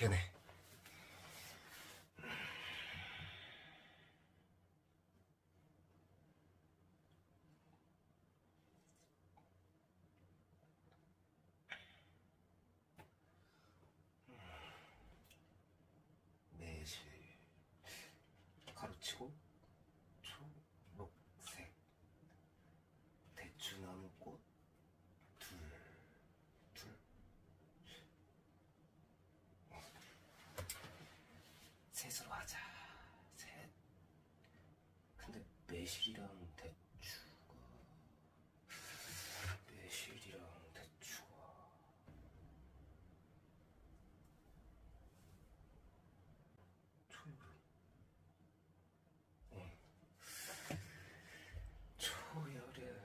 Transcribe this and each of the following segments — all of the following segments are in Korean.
되네. 매실 가로치고 초록색 대추나무꽃 둘, 둘. 셋으로 하자. 셋. 근데 매실이랑 대추가 매실이랑 대추가 초여름. 응. 초여름.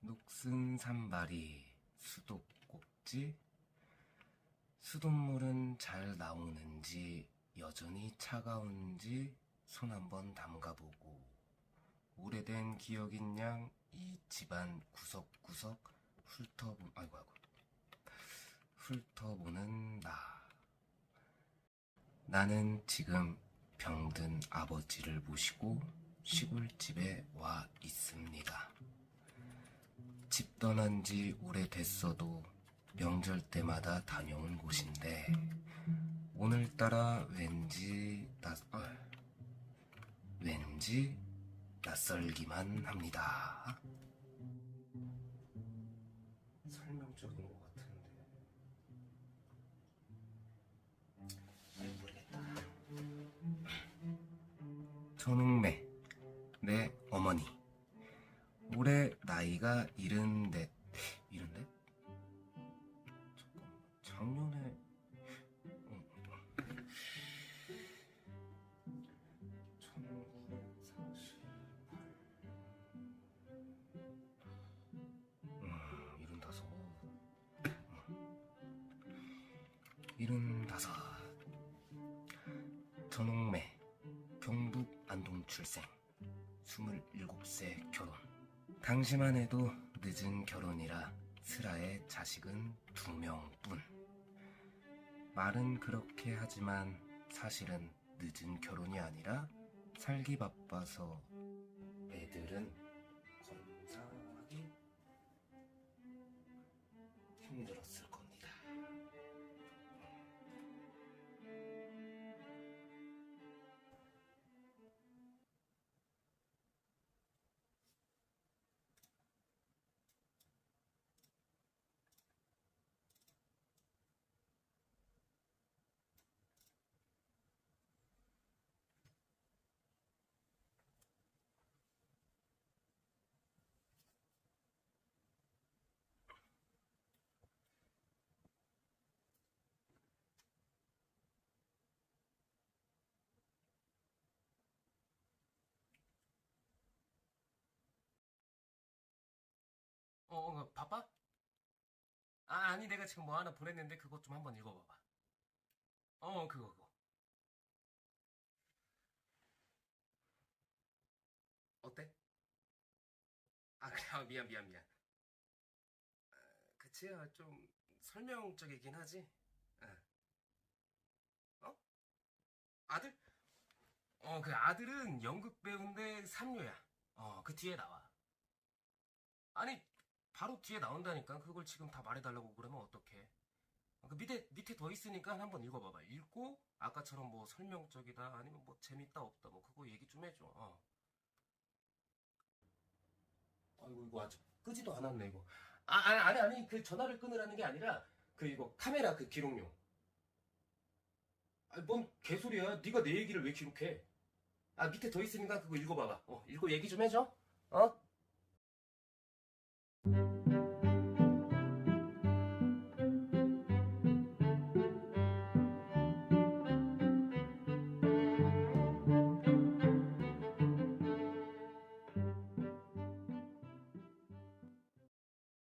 녹슨 산발이 수도꼭지 수돗물은 잘 나오는지 여전히 차가운지 손 한번 담가보고 오래된 기억인 양 이 집안 구석구석 훑어보 아이고 아이고 훑어보는 나 나는 지금 병든 아버지를 모시고 시골집에 와 있습니다. 집 떠난 지 오래됐어도 명절 때마다 다녀온 곳인데 오늘따라 왠지 낯 어, 왠지 낯설기만 합니다. 설명적인 것 같은데 잘 모르겠다. 전웅매 내 어머니 올해 나이가 일흔넷 일흔넷? 잠깐만 작년 일흔다섯. 전홍매 경북 안동 출생. 27세 결혼. 당시만 해도 늦은 결혼이라 슬아의 자식은 두 명뿐. 말은 그렇게 하지만 사실은 늦은 결혼이 아니라 살기 바빠서 애들은 건사하기 힘들었을 어, 어, 바빠? 아, 아니, 내가 지금 뭐 하나 보냈는데 그것 좀 한번 읽어봐봐. 어, 그거, 그거. 어때? 아, 그래, 아, 미안, 미안, 미안. 아, 그치, 아, 좀 설명적이긴 하지? 아. 어? 아들? 어, 그 아들은 연극 배우인데 삼류야. 어, 그 뒤에 나와. 아니, 바로 뒤에 나온다니까. 그걸 지금 다 말해달라고 그러면 어떡해. 그 밑에, 밑에 더 있으니까 한번 읽어봐봐. 읽고, 아까처럼 뭐 설명적이다, 아니면 뭐 재밌다, 없다, 뭐 그거 얘기 좀 해줘. 어. 아이고, 이거 아직 끄지도 않았네, 이거. 아, 아니, 아니, 아니, 그 전화를 끊으라는 게 아니라, 그 이거 카메라 그 기록용. 아니, 뭔 개소리야. 네가 내 얘기를 왜 기록해? 아, 밑에 더 있으니까 그거 읽어봐봐. 어, 읽고 얘기 좀 해줘. 어?